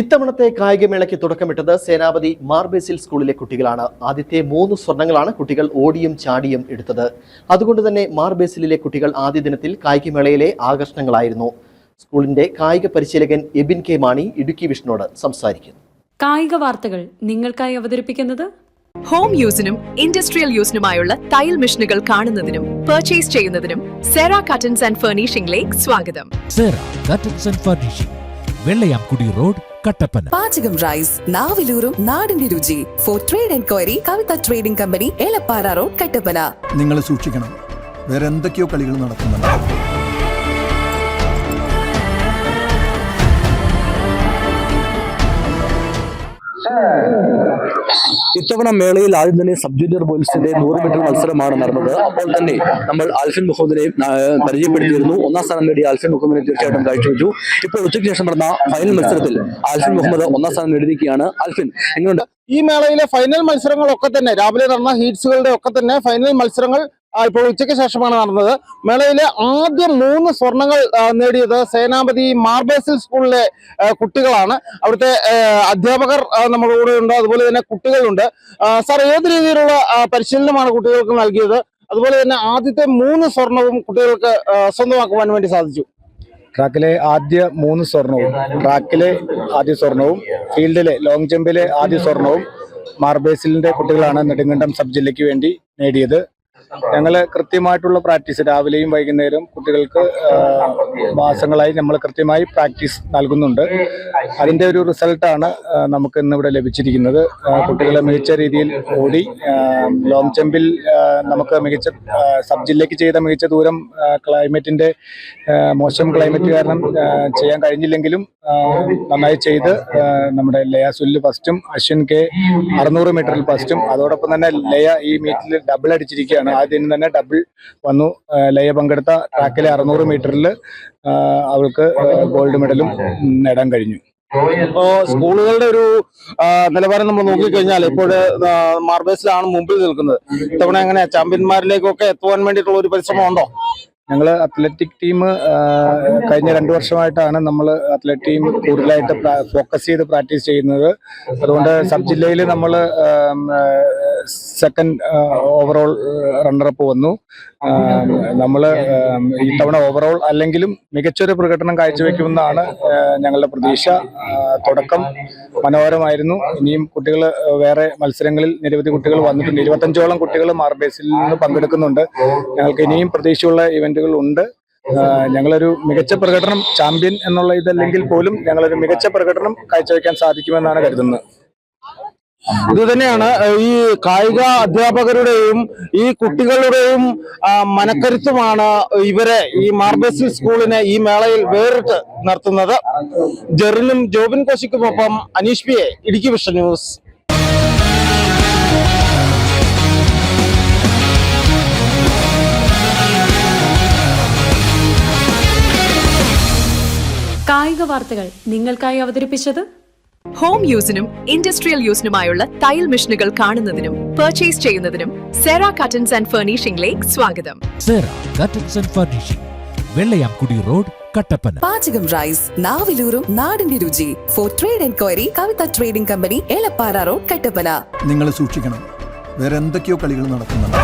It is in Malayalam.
ഇത്തവണത്തെ കായികമേളയ്ക്ക് തുടക്കമിട്ടത് സേനാപതി മാർബേസിൽ സ്കൂളിലെ കുട്ടികളാണ്. ആദ്യത്തെ മൂന്ന് സ്വർണങ്ങളാണ് കുട്ടികൾ ഓടിയും ചാടിയും എടുത്തത്. അതുകൊണ്ട് തന്നെ മാർബേസിലെ കുട്ടികൾ ആദ്യ ദിനത്തിൽ കായികമേളയിലെ ആകർഷണങ്ങളായിരുന്നു. സ്കൂളിന്റെ കായിക പരിശീലകൻ എബിൻ കെ മാണി ഇടുക്കി വിഷ്ണുവോട് സംസാരിക്കുന്നു. കായിക വാർത്തകൾ നിങ്ങൾക്കായി അവതരിപ്പിക്കുന്നത്? ഹോം യൂസിനും ഇൻഡസ്ട്രിയൽ യൂസിനുമായുള്ള തയ്യൽ മെഷീനുകൾ കാണുന്നതിനും പർച്ചേസ് ചെയ്യുന്നതിനും സെറാ കട്ടൻസ് ആൻഡ് ഫർണിഷിംഗിലേക്ക് സ്വാഗതം. Sera curtains and furnishing Vellayamkudy road Kattappana. പാചകം റൈസ് നാവിലൂറും നാടിന്റെ രുചി. For trade enquiry Kavitha trading company Elappara road Kattappana. നിങ്ങൾ സൂക്ഷിക്കണം. വേറെ എന്തൊക്കെയോ കളികൾ നടക്കുന്നുണ്ട്. ഇത്തവണ മേളയിൽ ആദ്യം തന്നെ സബ് ജൂനിയർ ബോയ്സിന്റെ നൂറ് മീറ്റർ മത്സരമാണ് നടന്നത്. അപ്പോൾ തന്നെ നമ്മൾ ആൽഫിൻ മുഹമ്മദിനെ പരിചയപ്പെടുത്തിയിരുന്നു. ഒന്നാം സ്ഥാനം നേടിയ ആൽഫിൻ മുഹമ്മദിനെ തീർച്ചയായിട്ടും കാഴ്ചവെച്ചു. ഇപ്പോൾ ഉച്ചയ്ക്ക് ശേഷം നടന്ന ഫൈനൽ മത്സരത്തിൽ ആൽഫിൻ മുഹമ്മദ് ഒന്നാം സ്ഥാനം നേടിയിരിക്കുകയാണ്. ആൽഫിൻ എങ്ങനെയുണ്ട്? ഈ മേളയിലെ ഫൈനൽ മത്സരങ്ങളൊക്കെ തന്നെ രാവിലെ നടന്ന ഹീറ്റ്സുകളുടെ ഒക്കെ തന്നെ ഫൈനൽ മത്സരങ്ങൾ ഇപ്പോൾ ഉച്ചയ്ക്ക് ശേഷമാണ് നടന്നത്. മേളയിലെ ആദ്യ മൂന്ന് സ്വർണങ്ങൾ നേടിയത് സേനാപതി മാർബേസിൽ സ്കൂളിലെ കുട്ടികളാണ്. അവിടുത്തെ അധ്യാപകർ നമ്മുടെ കൂടെ ഉണ്ട്. അതുപോലെ തന്നെ കുട്ടികളുണ്ട്. സാർ ഏത് രീതിയിലുള്ള പരിശീലനമാണ് കുട്ടികൾക്ക് നൽകിയത്? അതുപോലെ തന്നെ ആദ്യത്തെ മൂന്ന് സ്വർണവും കുട്ടികൾക്ക് സ്വന്തമാക്കുവാൻ വേണ്ടി സാധിച്ചു. ട്രാക്കിലെ ആദ്യ മൂന്ന് സ്വർണവും ട്രാക്കിലെ ആദ്യ സ്വർണവും ഫീൽഡിലെ ലോങ് ജമ്പിലെ ആദ്യ സ്വർണവും മാർബേസിലിന്റെ കുട്ടികളാണ് നെടുങ്കണ്ടം സബ് ജില്ലയ്ക്ക് വേണ്ടി നേടിയത്. ഞങ്ങൾ കൃത്യമായിട്ടുള്ള പ്രാക്ടീസ് രാവിലെയും വൈകുന്നേരം കുട്ടികൾക്ക് മാസങ്ങളായി നമ്മൾ കൃത്യമായി പ്രാക്ടീസ് നൽകുന്നുണ്ട്. അതിന്റെ ഒരു റിസൾട്ടാണ് നമുക്ക് ഇന്നിവിടെ ലഭിച്ചിരിക്കുന്നത്. കുട്ടികളെ മികച്ച രീതിയിൽ ഓടി ലോങ് ജമ്പിൽ നമുക്ക് മികച്ച സബ് ജില്ലയ്ക്ക് ചെയ്ത മികച്ച ദൂരം ക്ലൈമറ്റിന്റെ മോശം ക്ലൈമറ്റ് കാരണം ചെയ്യാൻ കഴിഞ്ഞില്ലെങ്കിലും നന്നായി ചെയ്ത് നമ്മുടെ ലയ സുല്ല് ഫസ്റ്റും അശ്വിൻ കെ അറുന്നൂറ് മീറ്ററിൽ ഫസ്റ്റും അതോടൊപ്പം തന്നെ ലയ ഈ മീറ്റിൽ ഡബിൾ അടിച്ചിരിക്കുകയാണ്. ആദ്യം തന്നെ ഡബിൾ വന്നു. ലയ പങ്കെടുത്ത ട്രാക്കിലെ അറുന്നൂറ് മീറ്ററിൽ അവൾക്ക് ഗോൾഡ് മെഡലും നേടാൻ കഴിഞ്ഞു. ഇപ്പോ സ്കൂളുകളുടെ ഒരു നിലവാരം നമ്മൾ നോക്കിക്കഴിഞ്ഞാൽ ഇപ്പോൾ മാർബേസിലാണ് മുമ്പിൽ നിൽക്കുന്നത്. ഇത്തവണ എങ്ങനെ ചാമ്പ്യന്മാരിലേക്കൊക്കെ എത്തുവാൻ വേണ്ടിയിട്ടുള്ള ഒരു പരിശ്രമം ഉണ്ടോ? ഞങ്ങൾ അത്ലറ്റിക് ടീം കഴിഞ്ഞ രണ്ടു വർഷമായിട്ടാണ് നമ്മൾ അത്ലറ്റിക് ടീം കൂടുതലായിട്ട് ഫോക്കസ് ചെയ്ത് പ്രാക്ടീസ് ചെയ്യുന്നത്. അതുകൊണ്ട് സബ് ജില്ലയിൽ നമ്മൾ സെക്കൻഡ് ഓവറോൾ റണ്ണറപ്പ് വന്നു. നമ്മൾ ഇത്തവണ ഓവറോൾ അല്ലെങ്കിലും മികച്ചൊരു പ്രകടനം കാഴ്ചവെക്കുമെന്നാണ് ഞങ്ങളുടെ പ്രതീക്ഷ. തുടക്കം മനോഹരമായിരുന്നു. ഇനിയും കുട്ടികൾ വേറെ മത്സരങ്ങളിൽ നിരവധി കുട്ടികൾ വന്നിട്ടുണ്ട്. ഇരുപത്തഞ്ചോളം കുട്ടികൾ മാർബേസിൽ നിന്ന് പങ്കെടുക്കുന്നുണ്ട്. ഞങ്ങൾക്ക് ഇനിയും പ്രതീക്ഷയുള്ള ഇവന്റുകൾ ഉണ്ട്. ഞങ്ങളൊരു മികച്ച പ്രകടനം ചാമ്പ്യൻ എന്നുള്ള ഇതല്ലെങ്കിൽ പോലും ഞങ്ങളൊരു മികച്ച പ്രകടനം കാഴ്ചവെക്കാൻ സാധിക്കുമെന്നാണ് കരുതുന്നത്. ഇത് തന്നെയാണ് ഈ കായിക അധ്യാപകരുടെയും ഈ കുട്ടികളുടെയും മനക്കരുത്തുമാണ് ഇവരെ ഈ മാർബേസിൽ സ്കൂളിനെ ഈ മേളയിൽ വേറിട്ട് നടത്തുന്നത് ജെറിനും Jobin കോശിക്കുമൊപ്പം Aneesh P A Idukki vision news. കായിക വാർത്തകൾ നിങ്ങൾക്കായി അവതരിപ്പിച്ചത് ഹോം യൂസിനും ഇൻഡസ്ട്രിയൽ യൂസിനുമായുള്ള തയ്യൽ മെഷീനുകൾ കാണുന്നതിനും പർച്ചേസ് ചെയ്യുന്നതിനും സെറ കട്ടൻസ് ആൻഡ് ഫർണിഷിംഗിലേക്ക് സ്വാഗതം. Sera curtains and furnishing Vellayamkudy road Kattappana. പാചകം റൈസ് നാവിലൂറും നാടിന്റെ രുചി. For trade enquiry Kavitha trading company Elappara road Kattappana. നിങ്ങൾ സൂക്ഷിക്കണം. വേറെ എന്തൊക്കെയോ കളികൾ നടക്കുന്നുണ്ട്.